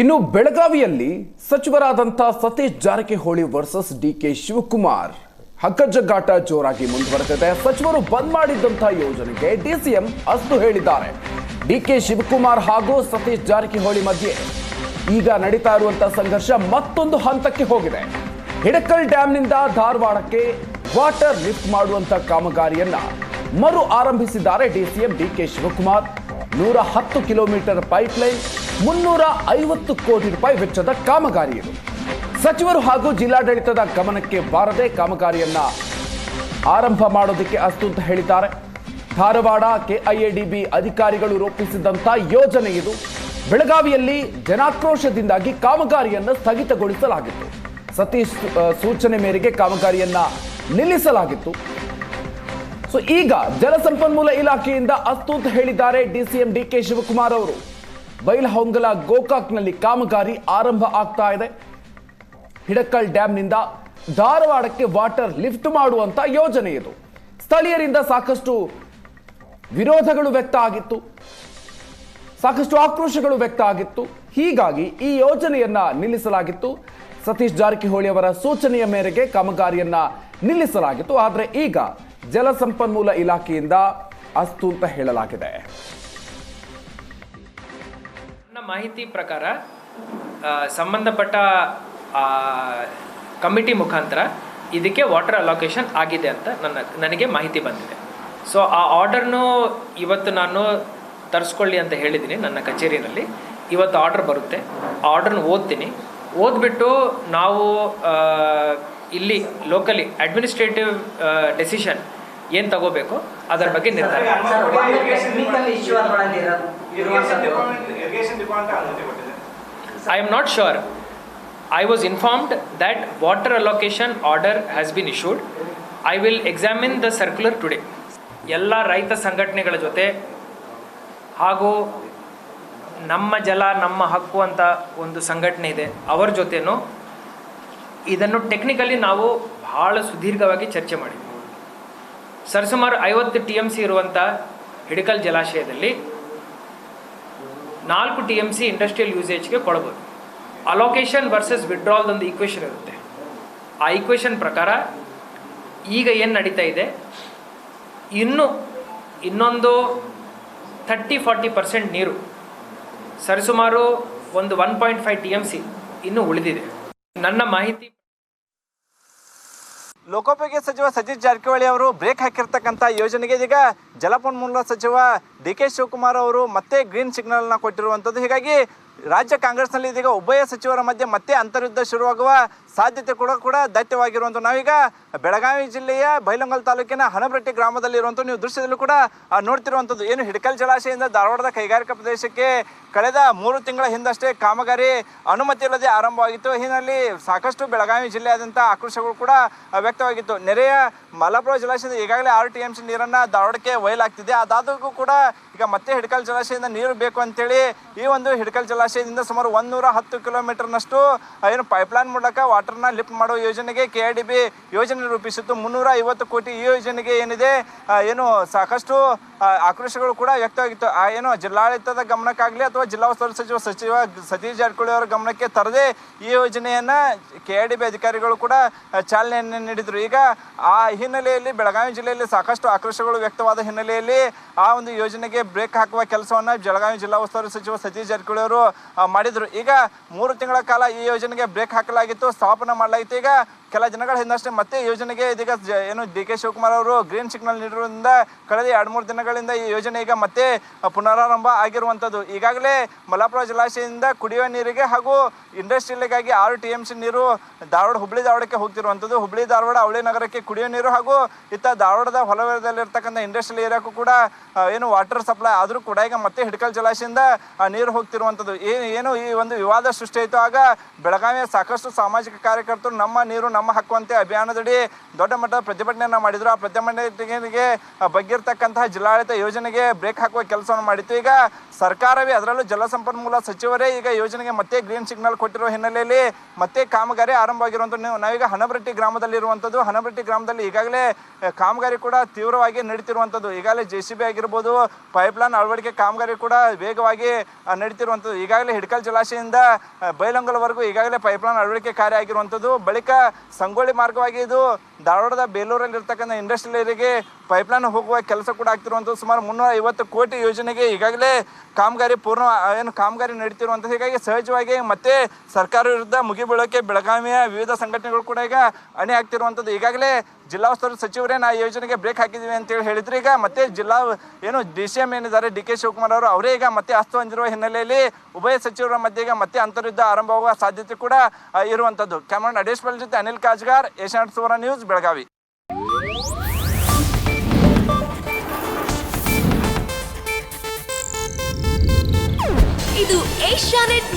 ಇನ್ನು ಬೆಳಗಾವಿಯಲ್ಲಿ ಸಚಿವರಾದಂಥ Satish Jarkiholi versus D K Shivakumar. ಹಗ್ಗಜಗ್ಗಾಟ ಜೋರಾಗಿ ಮುಂದುವರೆದಿದೆ. ಸಚಿವರು ಬಂದ್ ಮಾಡಿದ್ದಂಥ ಯೋಜನೆಗೆ ಡಿಸಿಎಂ ಅಸ್ತು ಹೇಳಿದ್ದಾರೆ. ಡಿ ಕೆ ಶಿವಕುಮಾರ್ ಹಾಗೂ ಸತೀಶ್ ಜಾರಕಿಹೊಳಿ ಮಧ್ಯೆ ಈಗ ನಡೀತಾ ಇರುವಂತಹ ಸಂಘರ್ಷ ಮತ್ತೊಂದು ಹಂತಕ್ಕೆ ಹೋಗಿದೆ. ಹಿಡಕಲ್ ಡ್ಯಾಂನಿಂದ ಧಾರವಾಡಕ್ಕೆ ವಾಟರ್ ಲಿಫ್ಟ್ ಮಾಡುವಂತ ಕಾಮಗಾರಿಯನ್ನ ಮರು ಆರಂಭಿಸಿದ್ದಾರೆ ಡಿಸಿಎಂ ಡಿ ಕೆ ಶಿವಕುಮಾರ್. ನೂರ ಹತ್ತು ಕಿಲೋಮೀಟರ್ ಪೈಪ್ಲೈನ್ ಮುನ್ನೂರ ಐವತ್ತು ಕೋಟಿ ರೂಪಾಯಿ ವೆಚ್ಚದ ಕಾಮಗಾರಿ ಇದು ಸಚಿವರು ಹಾಗೂ ಜಿಲ್ಲಾಡಳಿತದ ಗಮನಕ್ಕೆ ಬಾರದೆ ಕಾಮಗಾರಿಯನ್ನ ಆರಂಭ ಮಾಡೋದಕ್ಕೆ ಅಸ್ತು ಅಂತ ಹೇಳಿದ್ದಾರೆ. ಧಾರವಾಡ, ಕೆಐಎಡಿಬಿ ಅಧಿಕಾರಿಗಳು ರೂಪಿಸಿದಂಥ ಯೋಜನೆ ಇದು. ಬೆಳಗಾವಿಯಲ್ಲಿ ಜನಾಕ್ರೋಶದಿಂದಾಗಿ ಕಾಮಗಾರಿಯನ್ನು ಸ್ಥಗಿತಗೊಳಿಸಲಾಗಿತ್ತು. ಸತೀಶ್ ಸೂಚನೆ ಮೇರೆಗೆ ಕಾಮಗಾರಿಯನ್ನ ನಿಲ್ಲಿಸಲಾಗಿತ್ತು. ಸೊ ಈಗ ಜಲಸಂಪನ್ಮೂಲ ಇಲಾಖೆಯಿಂದ ಅಸ್ತು ಅಂತ ಹೇಳಿದ್ದಾರೆ ಡಿಸಿಎಂ ಡಿ ಕೆ ಶಿವಕುಮಾರ್ ಅವರು. ಬೈಲಹೊಂಗಲ ಗೋಕಾಕ್ನಲ್ಲಿ ಕಾಮಗಾರಿ ಆರಂಭ ಆಗ್ತಾ ಇದೆ. ಹಿಡಕಲ್ ಡ್ಯಾಂನಿಂದ ಧಾರವಾಡಕ್ಕೆ ವಾಟರ್ ಲಿಫ್ಟ್ ಮಾಡುವಂತ ಯೋಜನೆ ಇದು. ಸ್ಥಳೀಯರಿಂದ ಸಾಕಷ್ಟು ವಿರೋಧಗಳು ವ್ಯಕ್ತ ಆಗಿತ್ತು. ಸಾಕಷ್ಟು ಆಕ್ರೋಶಗಳು ವ್ಯಕ್ತ ಆಗಿತ್ತು. ಹೀಗಾಗಿ ಈ ಯೋಜನೆಯನ್ನ ನಿಲ್ಲಿಸಲಾಗಿತ್ತು. ಸತೀಶ್ ಜಾರಕಿಹೊಳಿ ಅವರ ಸೂಚನೆಯ ಮೇರೆಗೆ ಕಾಮಗಾರಿಯನ್ನ ನಿಲ್ಲಿಸಲಾಗಿತ್ತು. ಆದರೆ ಈಗ ಜಲಸಂಪನ್ಮೂಲ ಇಲಾಖೆಯಿಂದ ಅಸ್ತು ಅಂತ ಹೇಳಲಾಗಿದೆ. ಮಾಹಿತಿ ಪ್ರಕಾರ ಸಂಬಂಧಪಟ್ಟ ಕಮಿಟಿ ಮುಖಾಂತರ ಇದಕ್ಕೆ ವಾಟರ್ ಅಲೋಕೇಶನ್ ಆಗಿದೆ ಅಂತ ನನ್ನ, ನನಗೆ ಮಾಹಿತಿ ಬಂದಿದೆ. ಸೊ ಆ ಆರ್ಡರ್ನು ಇವತ್ತು ನಾನು ತರಿಸ್ಕೊಳ್ಳಿ ಅಂತ ಹೇಳಿದ್ದೀನಿ ನನ್ನ ಕಚೇರಿಯಲ್ಲಿ. ಇವತ್ತು ಆರ್ಡರ್ ಬರುತ್ತೆ. ಆ ಆರ್ಡರ್ನ ಓದ್ತೀನಿ. ಓದ್ಬಿಟ್ಟು ನಾವು ಇಲ್ಲಿ ಲೋಕಲಿ ಅಡ್ಮಿನಿಸ್ಟ್ರೇಟಿವ್ ಡೆಸಿಷನ್ ಏನು ತಗೋಬೇಕು? ಅದರ ಬಗ್ಗೆ ನಿರ್ಧಾರ. I am not sure I was informed that water allocation order has been issued I will examine the circular today. ಎಲ್ಲ ರೈತ ಸಂಘಟನೆಗಳ ಜೊತೆ ಹಾಗೂ ನಮ್ಮ ಜಲ ನಮ್ಮ ಹಕ್ಕು ಅಂತ ಒಂದು ಸಂಘಟನೆ ಇದೆ. ಅವರ ಜೊತೆನೂ ಇದನ್ನು ಟೆಕ್ನಿಕಲಿ ನಾವು ಭಾಳ ಸುದೀರ್ಘವಾಗಿ ಚರ್ಚೆ ಮಾಡಿದ್ವಿ. ಸರಿಸುಮಾರು ಐವತ್ತು ಟಿ ಎಂ ಸಿ ಇರುವಂಥ ಹಿಡಕಲ್ ಜಲಾಶಯದಲ್ಲಿ ನಾಲ್ಕು ಟಿ ಎಂ ಸಿ ಇಂಡಸ್ಟ್ರಿಯಲ್ ಯೂಸೇಜ್ಗೆ ಕೊಡ್ಬೋದು ಅಲೋಕೇಶನ್ ವರ್ಸಸ್ ವಿಡ್ರಾಲ್ ಒಂದು ಈಕ್ವೇಷನ್ ಇರುತ್ತೆ. ಆ ಈಕ್ವೇಷನ್ ಪ್ರಕಾರ ಈಗ ಏನು ನಡೀತಾ ಇದೆ? ಇನ್ನು ಇನ್ನೊಂದು ಥರ್ಟಿ ಫಾರ್ಟಿ ಪರ್ಸೆಂಟ್ ನೀರು ಸರಿಸುಮಾರು ಒಂದು one point five T M C ಇನ್ನೂ ಉಳಿದಿದೆ. ನನ್ನ ಮಾಹಿತಿ ಲೋಕೋಪಯೋಗಿ ಸಚಿವ ಸತೀಶ್ ಜಾರಕಿಹೊಳಿ ಅವರು ಬ್ರೇಕ್ ಹಾಕಿರ್ತಕ್ಕಂಥ ಯೋಜನೆಗೆ ಇದೀಗ ಜಲಪನ್ಮೂಲ ಸಚಿವ ಡಿ ಕೆ ಶಿವಕುಮಾರ್ ಅವರು ಮತ್ತೆ ಗ್ರೀನ್ ಸಿಗ್ನಲ್ನ ಕೊಟ್ಟಿರುವಂಥದ್ದು. ಹೀಗಾಗಿ ರಾಜ್ಯ ಕಾಂಗ್ರೆಸ್ನಲ್ಲಿ ಇದೀಗ ಉಭಯ ಸಚಿವರ ಮಧ್ಯೆ ಮತ್ತೆ ಅಂತರ್ಯುದ್ಧ ಶುರುವಾಗುವ ಸಾಧ್ಯತೆ ಕೂಡ ಕೂಡ ದೈತ್ಯವಾಗಿರುವಂಥ ನಾವೀಗ ಬೆಳಗಾವಿ ಜಿಲ್ಲೆಯ ಬೈಲಂಗಲ್ ತಾಲೂಕಿನ ಹನಬ್ರಟ್ಟಿ ಗ್ರಾಮದಲ್ಲಿ ಇರುವಂಥ ನೀವು ದೃಶ್ಯದಲ್ಲೂ ಕೂಡ ನೋಡ್ತಿರುವಂಥದ್ದು ಏನು ಹಿಡಕಲ್ ಜಲಾಶಯದಿಂದ ಧಾರವಾಡದ ಕೈಗಾರಿಕಾ ಪ್ರದೇಶಕ್ಕೆ ಕಳೆದ ಮೂರು ತಿಂಗಳ ಹಿಂದಷ್ಟೇ ಕಾಮಗಾರಿ ಅನುಮತಿ ಇಲ್ಲದೆ ಆರಂಭವಾಗಿತ್ತು. ಹಿನ್ನೆಲೆ ಸಾಕಷ್ಟು ಬೆಳಗಾವಿ ಜಿಲ್ಲೆಯಾದಂಥ ಆಕ್ರೋಶಗಳು ಕೂಡ ವ್ಯಕ್ತವಾಗಿತ್ತು. ನೆರೆಯ ಮಲಪ್ರಭಾ ಜಲಾಶಯದ ಈಗಾಗಲೇ ಆರು ಟಿ ಎಂ ಸಿ ನೀರನ್ನು ಧಾರವಾಡಕ್ಕೆ ಒಯ್ಯಲಾಗ್ತಿದೆ. ಅದಾದಕ್ಕೂ ಕೂಡ ಈಗ ಮತ್ತೆ ಹಿಡಕಲ್ ಜಲಾಶಯದಿಂದ ನೀರು ಬೇಕು ಅಂತೇಳಿ ಈ ಒಂದು ಹಿಡಕಲ್ ಜಲಾಶಯದಿಂದ ಸುಮಾರು ಒಂದೂರ ಹತ್ತು ಕಿಲೋಮೀಟರ್ನಷ್ಟು ಏನು ಪೈಪ್ಲೈನ್ ಮೂಲಕ ವಾಟರ್ನ ಲಿಫ್ಟ್ ಮಾಡೋ ಯೋಜನೆಗೆ ಕೆ ಆರ್ ಡಿ ಬಿ ಯೋಜನೆ ರೂಪಿಸಿತ್ತು. ಮುನ್ನೂರ ಐವತ್ತು ಕೋಟಿ ಈ ಯೋಜನೆಗೆ ಏನಿದೆ ಏನು ಸಾಕಷ್ಟು ಆಕ್ರೋಶಗಳು ಕೂಡ ವ್ಯಕ್ತವಾಗಿತ್ತು. ಏನು ಜಿಲ್ಲಾಡಳಿತದ ಗಮನಕ್ಕಾಗಲಿ ಅಥವಾ ಜಿಲ್ಲಾ ಉಸ್ತುವಾರಿ ಸಚಿವ ಸಚಿವ ಸತೀಶ್ ಜಾರಕಿಹೊಳಿ ಅವರ ಗಮನಕ್ಕೆ ತರದೆ ಈ ಯೋಜನೆಯನ್ನ ಕೆ ಆರ್ ಡಿ ಬಿ ಅಧಿಕಾರಿಗಳು ಕೂಡ ಚಾಲನೆಯನ್ನು ನೀಡಿದರು. ಈಗ ಆ ಹಿನ್ನೆಲೆಯಲ್ಲಿ ಬೆಳಗಾವಿ ಜಿಲ್ಲೆಯಲ್ಲಿ ಸಾಕಷ್ಟು ಆಕ್ರೋಶಗಳು ವ್ಯಕ್ತವಾದ ಹಿನ್ನೆಲೆಯಲ್ಲಿ ಆ ಒಂದು ಯೋಜನೆಗೆ ಬ್ರೇಕ್ ಹಾಕುವ ಕೆಲಸವನ್ನು ಬೆಳಗಾವಿ ಜಿಲ್ಲಾ ಉಸ್ತುವಾರಿ ಸಚಿವ ಸತೀಶ್ ಜಾರಕಿಹೊಳಿ ಅವರು ಮಾಡಿದರು. ಈಗ ಮೂರು ತಿಂಗಳ ಕಾಲ ಈ ಯೋಜನೆಗೆ ಬ್ರೇಕ್ ಹಾಕಲಾಗಿತ್ತು, ಸ್ಥಾಪನೆ ಮಾಡಲಾಗಿತ್ತು ಈಗ ಕೆಲ ದಿನಗಳ ಹಿಂದಷ್ಟೇ ಮತ್ತೆ ಯೋಜನೆಗೆ ಇದೀಗ ಏನು ಡಿ ಕೆ ಶಿವಕುಮಾರ್ ಅವರು ಗ್ರೀನ್ ಸಿಗ್ನಲ್ ನೀಡಿರುವುದರಿಂದ ಕಳೆದ ಎರಡು ಮೂರು ದಿನಗಳಿಂದ ಈ ಯೋಜನೆ ಈಗ ಮತ್ತೆ ಪುನರಾರಂಭ ಆಗಿರುವಂಥದ್ದು. ಈಗಾಗಲೇ ಮಲಪ್ರಭಾ ಜಲಾಶಯದಿಂದ ಕುಡಿಯುವ ನೀರಿಗೆ ಹಾಗೂ ಇಂಡಸ್ಟ್ರಿಯಲ್ಗಾಗಿ ಆರು ಟಿ ಎಂ ಸಿ ನೀರು ಧಾರವಾಡ ಹುಬ್ಳಿ ಧಾರವಾಡಕ್ಕೆ ಹೋಗ್ತಿರುವಂಥದ್ದು. ಹುಬ್ಳಿ ಧಾರವಾಡ ಅವಳಿ ನಗರಕ್ಕೆ ಕುಡಿಯೋ ನೀರು ಹಾಗೂ ಇತ್ತ ಧಾರವಾಡದ ಹೊಲವರದಲ್ಲಿರ್ತಕ್ಕಂಥ ಇಂಡಸ್ಟ್ರಿಯಲ್ ಏರಿಯಾಕ್ಕೂ ಕೂಡ ಏನು ವಾಟರ್ ಸಪ್ಲೈ ಆದರೂ ಕೂಡ ಈಗ ಮತ್ತೆ ಹಿಡ್ಕಲ್ ಜಲಾಶಯದಿಂದ ನೀರು ಹೋಗ್ತಿರುವಂಥದ್ದು. ಏನು ಏನು ಈ ಒಂದು ವಿವಾದ ಸೃಷ್ಟಿ ಆಯಿತು ಆಗ ಬೆಳಗಾವಿಯ ಸಾಕಷ್ಟು ಸಾಮಾಜಿಕ ಕಾರ್ಯಕರ್ತರು ನಮ್ಮ ನೀರು ನಮ್ಮ ಹಕ್ಕು ಅಂತ ಅಭಿಯಾನದಡಿ ದೊಡ್ಡ ಮಟ್ಟದ ಪ್ರತಿಭಟನೆಯನ್ನು ಮಾಡಿದ್ರು. ಆ ಪ್ರತಿಭಟನೆಗೆ ಬಗ್ಗಿರ್ತಕ್ಕಂತಹ ಜಿಲ್ಲಾಡಳಿತ ಯೋಜನೆಗೆ ಬ್ರೇಕ್ ಹಾಕುವ ಕೆಲಸವನ್ನು ಮಾಡಿತ್ತು. ಈಗ ಸರ್ಕಾರವೇ ಅದರಲ್ಲೂ ಜಲಸಂಪನ್ಮೂಲ ಸಚಿವರೇ ಈಗ ಯೋಜನೆಗೆ ಮತ್ತೆ ಗ್ರೀನ್ ಸಿಗ್ನಲ್ ಕೊಟ್ಟಿರೋ ಹಿನ್ನೆಲೆಯಲ್ಲಿ ಮತ್ತೆ ಕಾಮಗಾರಿ ಆರಂಭವಾಗಿರುವಂಥದ್ದು ನೀವು ನಾವೀಗ ಹನಬರಟ್ಟಿ ಗ್ರಾಮದಲ್ಲಿರುವಂಥದ್ದು ಹನಬರಟ್ಟಿ ಗ್ರಾಮದಲ್ಲಿ ಈಗಾಗಲೇ ಕಾಮಗಾರಿ ಕೂಡ ತೀವ್ರವಾಗಿ ನಡೀತಿರುವಂಥದ್ದು ಈಗಾಗಲೇ ಜೆ ಸಿ ಬಿ ಆಗಿರ್ಬೋದು ಪೈಪ್ಲೈನ್ ಅಳವಡಿಕೆ ಕಾಮಗಾರಿ ಕೂಡ ವೇಗವಾಗಿ ನಡೀತಿರುವಂಥದ್ದು ಈಗಾಗಲೇ ಹಿಡ್ಕಲ್ ಜಲಾಶಯದಿಂದ ಬೈಲಂಗಲ್ವರೆಗೂ ಈಗಾಗಲೇ ಪೈಪ್ಲೈನ್ ಅಳವಡಿಕೆ ಕಾರ್ಯ ಆಗಿರುವಂಥದ್ದು ಬಳಿಕ ಸಂಗೊಳ್ಳಿ ಮಾರ್ಗವಾಗಿ ಇದು ಧಾರವಾಡದ ಬೇಲೂರಲ್ಲಿ ಇರ್ತಕ್ಕಂಥ ಇಂಡಸ್ಟ್ರಿಯಲ್ ಏರಿಯಾಗೆ ಪೈಪ್ಲೈನ್ ಹೋಗುವ ಕೆಲಸ ಕೂಡ ಆಗ್ತಿರುವಂಥದ್ದು ಸುಮಾರು ಮುನ್ನೂರ ಐವತ್ತು ಕೋಟಿ ಯೋಜನೆಗೆ ಈಗಾಗಲೇ ಕಾಮಗಾರಿ ಪೂರ್ಣ ಏನು ಕಾಮಗಾರಿ ನಡೀತಿರುವಂಥದ್ದು ಹೀಗಾಗಿ ಸಹಜವಾಗಿ ಮತ್ತೆ ಸರ್ಕಾರ ವಿರುದ್ಧ ಮುಗಿಬೀಳೋಕೆ ಬೆಳಗಾವಿಯ ವಿವಿಧ ಸಂಘಟನೆಗಳು ಕೂಡ ಈಗ ಅಣೆ ಆಗ್ತಿರುವಂಥದ್ದು. ಈಗಾಗಲೇ ಜಿಲ್ಲಾ ಉಸ್ತುವಾರಿ ಸಚಿವರೇ ನಾ ಯೋಜನೆಗೆ ಬ್ರೇಕ್ ಹಾಕಿದ್ದೀವಿ ಅಂತೇಳಿ ಹೇಳಿದ್ರು. ಈಗ ಮತ್ತೆ ಜಿಲ್ಲಾ ಏನು ಡಿ ಸಿ ಎಂ ಏನಿದ್ದಾರೆ, ಡಿ ಕೆ ಶಿವಕುಮಾರ್ ಅವರು, ಅವರೇ ಈಗ ಮತ್ತೆ ಅಸ್ತು ಹೊಂದಿರುವ ಹಿನ್ನೆಲೆಯಲ್ಲಿ ಉಭಯ ಸಚಿವರ ಮಧ್ಯೆ ಈಗ ಮತ್ತೆ ಅಂತರ್ಯುದ್ಧ ಆರಂಭವಾಗುವ ಸಾಧ್ಯತೆ ಕೂಡ ಇರುವಂಥದ್ದು. ಕ್ಯಾಮರಾ ಅಡೇಶ್ವಲ್ ಜೊತೆ ಅನಿಲ್ ಕಾಜ್ಗಾರ್, ಏಷ್ಯಾನೆಟ್ ಸುವರ್ಣ ನ್ಯೂಸ್, ಬೆಳಗಾವಿ. ಇದು ಏಷ್ಯಾನೆಟ್